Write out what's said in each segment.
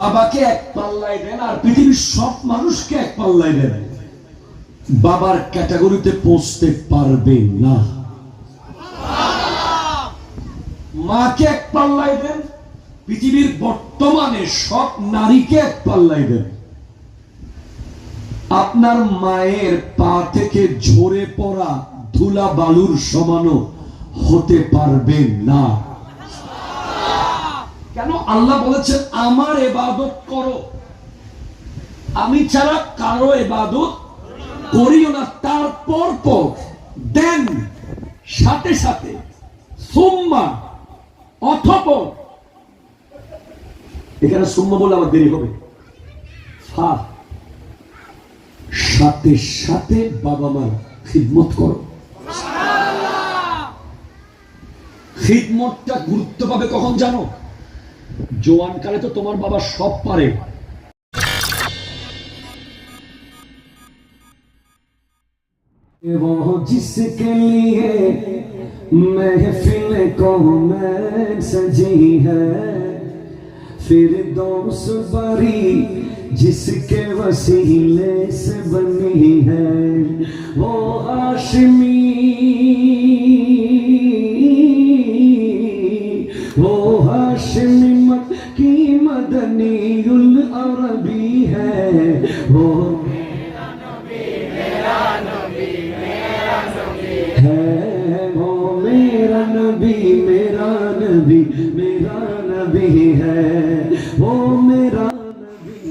বাবাকে এক পাল্লায় দেন আর পৃথিবীর সব মানুষকে এক পাল্লায় দেন বাবার ক্যাটাগরিতে পৌঁছতে পারবে না। মাকে এক পাল্লায় দেন পৃথিবীর বর্তমানে সব নারীকে এক পাল্লায় দেন আপনার মায়ের পা থেকে ঝরে পড়া ধুলা বালুর সমানো হতে পারবে না। আল্লাহ বলেছেন আমার এবাদত করো। আমি ছাড়া কারও এবাদত করিও না। তারপর পর দেন সাথে সাথে সোম্মা অথপর। এখানে সোম্মা বলে আমার দেরি হবে। ফা সাথে সাথে বাবা মার খিদমত করো। খিদমতটা গুরুত্ব পাবে কখন জানো? জোয়ান কালে তো তোমার বাবা সব পারে वो जिसके लिए महफिल कौन सजी है फिर दोस बरी जिसके वसीले से बनी है वो हाशमी वो हाशमी है वो मेरा नबी मेरा नबी मेरा नबी है वो मेरा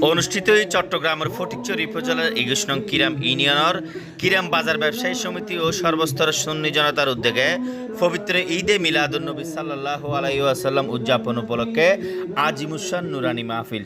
অনুষ্ঠিত এই চট্টগ্রামের ফটিকচুরি উপজেলার একুশ নং কিরাম ইউনিয়নের কিরাম বাজার ব্যবসায়ী সমিতি ও সর্বস্তরের সুন্নি জনতার উদ্যোগে পবিত্র ঈদে মিলাদুন্নবী সাল্লাহ আলাইসাল্লাম উদযাপন উপলক্ষে আজিমুসান নুরানি মাহফিল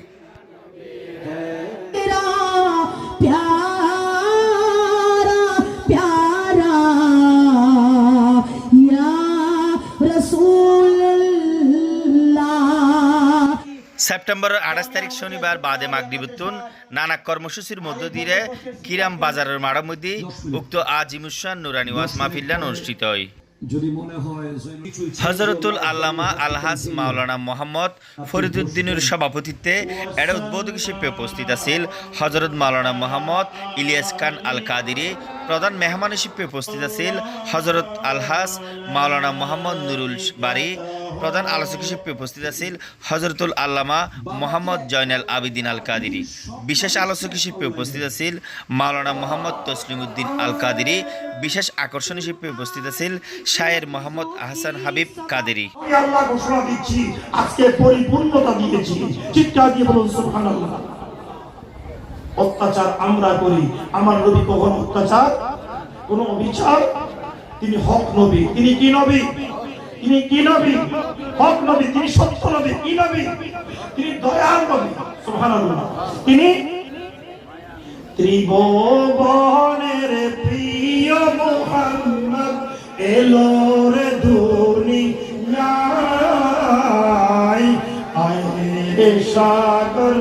সেপ্টেম্বরের আঠাশ তারিখ শনিবার বাদে মাগরিবুত্তুন নানা কর্মসূচির মধ্য দিয়ে কিরাম বাজারের মাড়ার মধ্যে উক্ত আজিমুসান নুরানি ওয়াজ মাহফিল্লান অনুষ্ঠিত হয়। হজরতুল আল্লামা আলহাজ মাওলানা মোহাম্মদ ফরিদুদ্দিনের সভাপতিত্বে এর উদ্বোধক হিসেবে উপস্থিত আছিল হজরত মাওলানা মোহাম্মদ ইলিয়াস খান আল কাদিরি প্রধান মেহমান হিসেবে উপস্থিত আছিল হজরত আলহাজ মাওলানা মোহাম্মদ নুরুল বাড়ি প্রধান আলোচক হিসেবে উপস্থিত আছিল হজরতুল আল্লামা মোহাম্মদ জয়নাল আবিদিন আল কাদিরি বিশেষ আলোচক হিসেবে উপস্থিত আছিল মাওলানা মোহাম্মদ তসলিমউদ্দিন আল কাদিরি বিশেষ আকর্ষণ হিসেবে উপস্থিত আছিল শায়ের মোহাম্মদ আহসান হাবিব কাদেরি। অত্যাচার আমরা করি। আমার নবী কখন অত্যাচার? কোন অবিচার? তিনি হক নবী। তিনি কি নবী? তিনি কি নবী? হক নবী, তিনি সত্য নবী, কি নবী? তিনি দয়ার নবী, সুবহানাল্লাহ। তিনি ত্রিভুবনের প্রিয় মোহাম্মদ, এলো রে দুনিয়ায় আয় সাগর।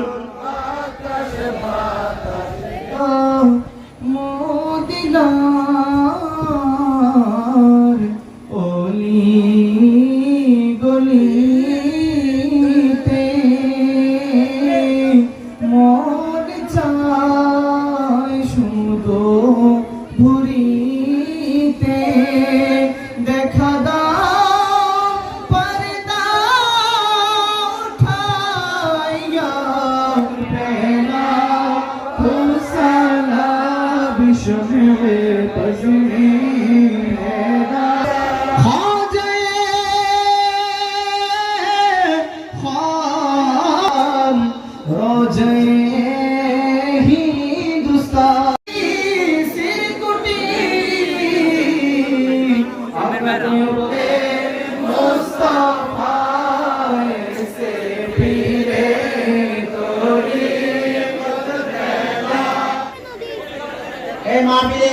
এই মাহফিলে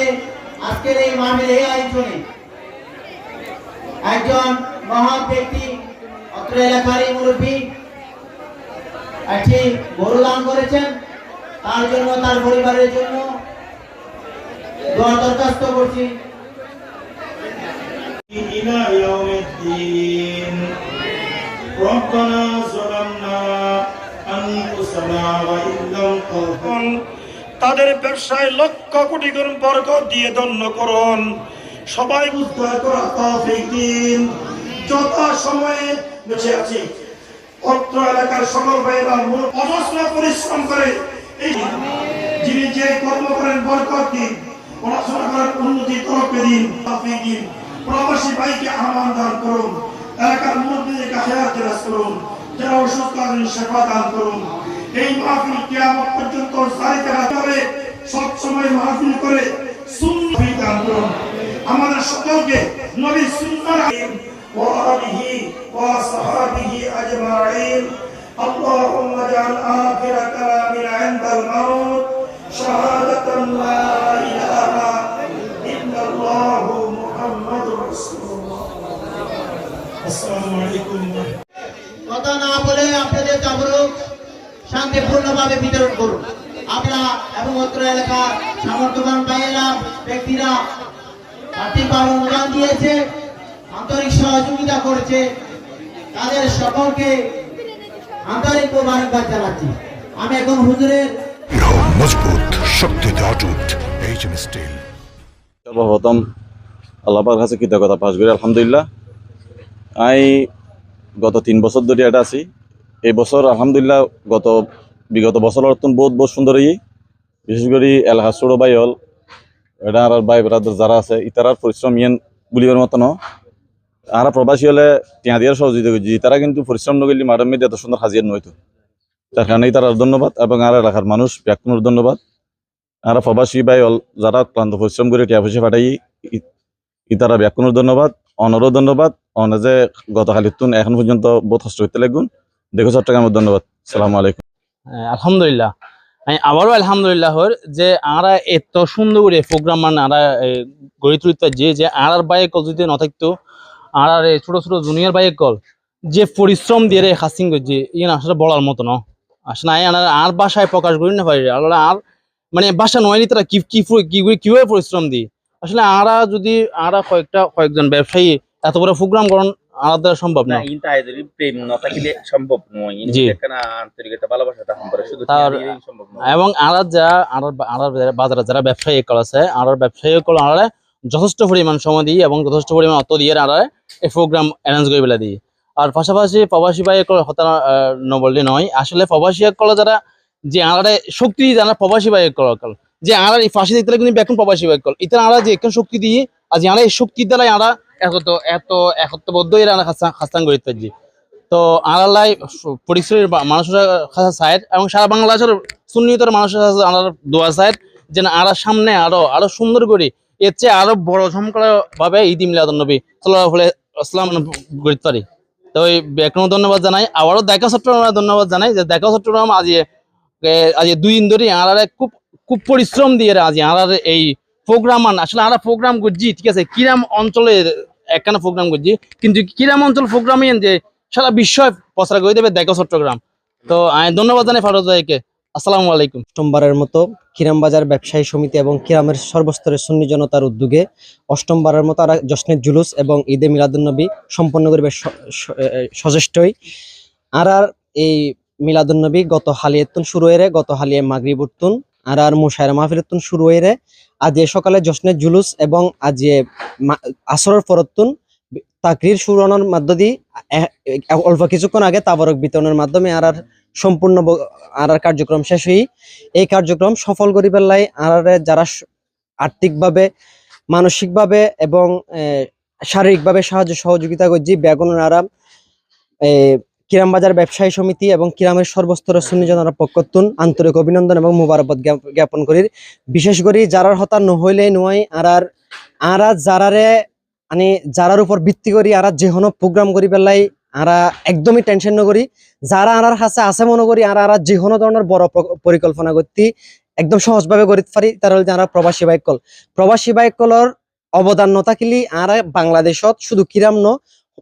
আজকের এই মাহফিলে এই আয়োজনে একজন মহান ব্যক্তি অত্র এলাকার এই মুরব্বী একটি গরু দান করেছেন তার জন্য তার পরিবারের জন্য দোয়া দরখাস্ত করছি إلى يوم الدين ربنا ظلمنا أنفسنا السماء وإن لم تغفر তাদের ব্যবসায় লক্ষ কোটি গুণ বরকত দিয়ে ধন্য করুন। সবাই দিন। যত সময়ে বেঁচে আছি, অত্র এলাকার সকল মূল- অজস্র পরিশ্রম করে যিনি যে কর্ম করেন বরকত দিন, পড়াশোনা করার উন্নতি তরফে দিন, তৌফিক দিন। প্রবাসী ভাইকে আহ্বান দান করুন, এলাকার মুরব্বীদেরকে হায়াত করুন, যারা সেবা দান করুন। এই মাহফিল কিয়ামত পর্যন্ত জারি রাখতে হবে সব সময় মাহফিল করে সুন্নাহ দান করুন আমাদের সকলকে নবী সুন্নাহর وآله وصحابه أجمعين اللهم اجعل آخر كلامنا عند الموت শান্তিপূর্ণভাবে বিতরণ করুন। আপনারা এবং অত্র এলাকার সামর্থ্যবান ভাইয়েরা ব্যক্তিরা আর্থিকভাবে অনুদান দিয়েছে আন্তরিক সহযোগিতা করেছে। তাদের সকলকে আন্তরিক মোবারকবাদ জানাচ্ছি। আমি এখন হুজুরের মজবুত শক্তিতে অটুট এইচএম স্টিল। সর্বপ্রথম আল্লাহর কাছে কৃতজ্ঞতা পাশ করি আলহামদুলিল্লাহ। আমি গত তিন বছর ধরে এটা আছি। এই বছর আলহামদুলিল্লাহ গত বিগত বছরের তুন বহুত বহুত সুন্দর ই। বিশেষ করে এলাকা ছোট ভাই হল এটা আর ভাই ব্রাদার যারা আছে ইতারার পরিশ্রম ইয়েন বলিবার মতো ন। আর প্রবাসী হলে টিয়া দিয়ার সহযোগিতা করছি তারা কিন্তু পরিশ্রম নগরলি মাডাম মেয়েদের এত সুন্দর হাজির নয়তো তার কারণে তার ধন্যবাদ এবং আর এলাকার মানুষ ব্যাকুনোর ধন্যবাদ। আর প্রবাসী বাই হল যারা ক্লান্ত পরিশ্রম করে টিয়া পয়সা পাঠাই, ই- ইতারা ব্যাকুনোর ধন্যবাদ, অনরও ধন্যবাদ। অনে যে গতকালি তুন এখন পর্যন্ত বহুত কষ্ট করতে লাগুন। দেখো চট্টগ্রামের ধন্যবাদ। সালাম আলাইকুম। আলহামদুলিল্লাহ। আমি আবারও আলহামদুলিল্লাহ যে আরা এত সুন্দর করে প্রোগ্রাম মানে আরা গড়ে তুলিতে যে যে আর বাইক কল যদি না থাকতো আর আর ছোট ছোট জুনিয়র বাইক কল যে পরিশ্রম দিয়ে রে হাসিং করছে ইয়ে আসলে বলার মতো না। আসলে আই আর আর বাসায় প্রকাশ করি না পারি আর আর মানে বাসা নয় তারা কি কি কি কীভাবে পরিশ্রম দিই? আসলে আরা যদি, আরা কয়েকটা, কয়েকজন ব্যবসায়ী এত বড় প্রোগ্রাম করেন দ্বারা সম্ভব না। না ইনটা আইদরি প্রেম না থাকলে সম্ভব নয়। একখানা আন্তরিকতা ভালোবাসাটা সম্পর্কে শুধু সম্ভব নয়। এবং আর যা আর আর বাজারে যারা ব্যবসায়ী কল আছে আর ব্যবসায়ী কল আর যথেষ্ট পরিমাণ সময় দিই এবং যথেষ্ট পরিমাণ অর্থ দিয়ে আর এই প্রোগ্রাম অ্যারেঞ্জ করে বেলা দিই আর পাশাপাশি প্রবাসী ভাই কল হতা নবলটি নয় আসলে প্রবাসী কল যারা যে আর শক্তি যারা প্রবাসী ভাই কল কল যে আর এই ফাঁসি দিতে কিন্তু এখন প্রবাসী ভাই কল এটা আর যে এখন শক্তি দিয়ে আজ আর এই শক্তির দ্বারাই আর এত এত এরা খাস্তান তো এবং সারা বাংলাদেশের সুন্নিতর মানুষের আনার সাইড যেন আরও সামনে আরও আরও সুন্দর করে, এর চেয়ে আরও বড় ঝমকার ভাবে ঈদ মিলাদ নবী পারি। তো ওই ধন্যবাদ জানাই। আবারও দেখা চট্টগ্রাম ধন্যবাদ জানাই যে দেখা চট্টগ্রাম আজ আজ দুই দিন ধরে আর খুব খুব পরিশ্রম দিয়ে আজ আর এই প্রোগ্রাম আসলে আমরা প্রোগ্রাম করছি, ঠিক আছে? কিরাম অঞ্চলে একখানা প্রোগ্রাম করছি। কিন্তু কিরাম অঞ্চল প্রোগ্রামে যে সারা বিশ্ব প্রচার করে দেবে, দেখো চট্টগ্রাম। তো ধন্যবাদ জানাই ফারুক ভাইকে। আসসালামু আলাইকুম। অষ্টমবারের মতো কিরামবাজার ব্যবসায়ী সমিতি এবং কিরামের সর্বস্তরের সুন্নি জনতার উদ্যোগে অষ্টমবারের মতো আর জশ্নের জুলুস এবং ঈদে মিলাদুন্নবী সম্পন্ন করবে সচেষ্টই। আর আর এই মিলাদুন্নবী গত হালিয়েতুন শুরু হয়ে গত হালিয়ে মাগরিব উত্তুন। আর আর মুশায়রা মাহফিলতুন শুরু হয়ে আজ এ সকালে জশ্নের জুলুস এবং আজ এ মা- আসরের পরতুন তাকরির শুরানোর মধ্য দিয়ে অল্প কিছুক্ষণ আগে তাবরক বিতরণের মাধ্যমে আর আর সম্পূর্ণ আর আর কার্যক্রম শেষ হই এই কার্যক্রম সফল করি পেলাই আর যারা আর্থিকভাবে, মানসিকভাবে এবং শারীরিকভাবে সাহায্য, সহযোগিতা করছি বেগুন আরাম কিরামবাজার ব্যবসায়ী সমিতি এবং কিরামের সর্বস্তরের সুন্নিজনের পক্ষতুন আন্তরিক অভিনন্দন এবং মুবারকবাদ জ্ঞাপন করি। বিশেষ করে যারার হতা নহইলে নয় আর আর আর যারারে মানে যারার উপর ভিত্তি করি, আর যে কোনো প্রোগ্রাম করি পেলাই আরা একদমই টেনশন নকরি যারা আর কাছে আছে মনে করি, আর আর যে কোনো ধরনের বড় প্র- পরিকল্পনা করতে, একদম সহজভাবে করিতে পারি, তারা হল যারা প্রবাসী বাইক কল প্রবাসী বাইক কলর অবদান নথাকিলি, আর বাংলাদেশত শুধু কিরাম ন,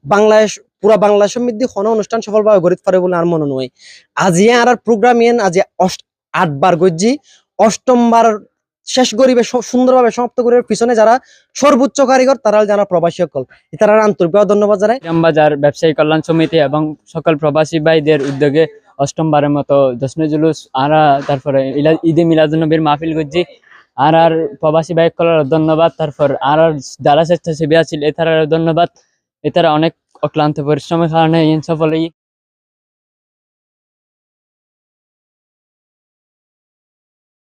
বাংলাদেশ পুরা বাংলা সমৃদ্ধি কোনো অনুষ্ঠান সফলভাবে গড়িতে পারে বলে আর মনে নয় আজিয়ে আর প্রোগ্রাম ইয়েন আজি আটবার গজ্জি। অষ্টমবার শেষ গরিবে সুন্দরভাবে সমাপ্ত করে পিছনে যারা সর্বোচ্চ কারিগর তারা যারা প্রবাসী সকল। তারা আন্তরিকভাবে ধন্যবাদ জানাই। বাজার ব্যবসায়ী কল্যাণ সমিতি এবং সকল প্রবাসী ভাইদের উদ্যোগে অষ্টমবারের মতো জশ্নে জুলুস, আর, তারপরে ঈদে মিলাদুন্নবীর মাহফিল করছি আর আর প্রবাসী করার ধন্যবাদ। তারপর আর আর যারা স্বেচ্ছাসেবী আছিল এতার ধন্যবাদ। এতারা অনেক অক্লান্ত পরিশ্রমের কারণে এই সফল এই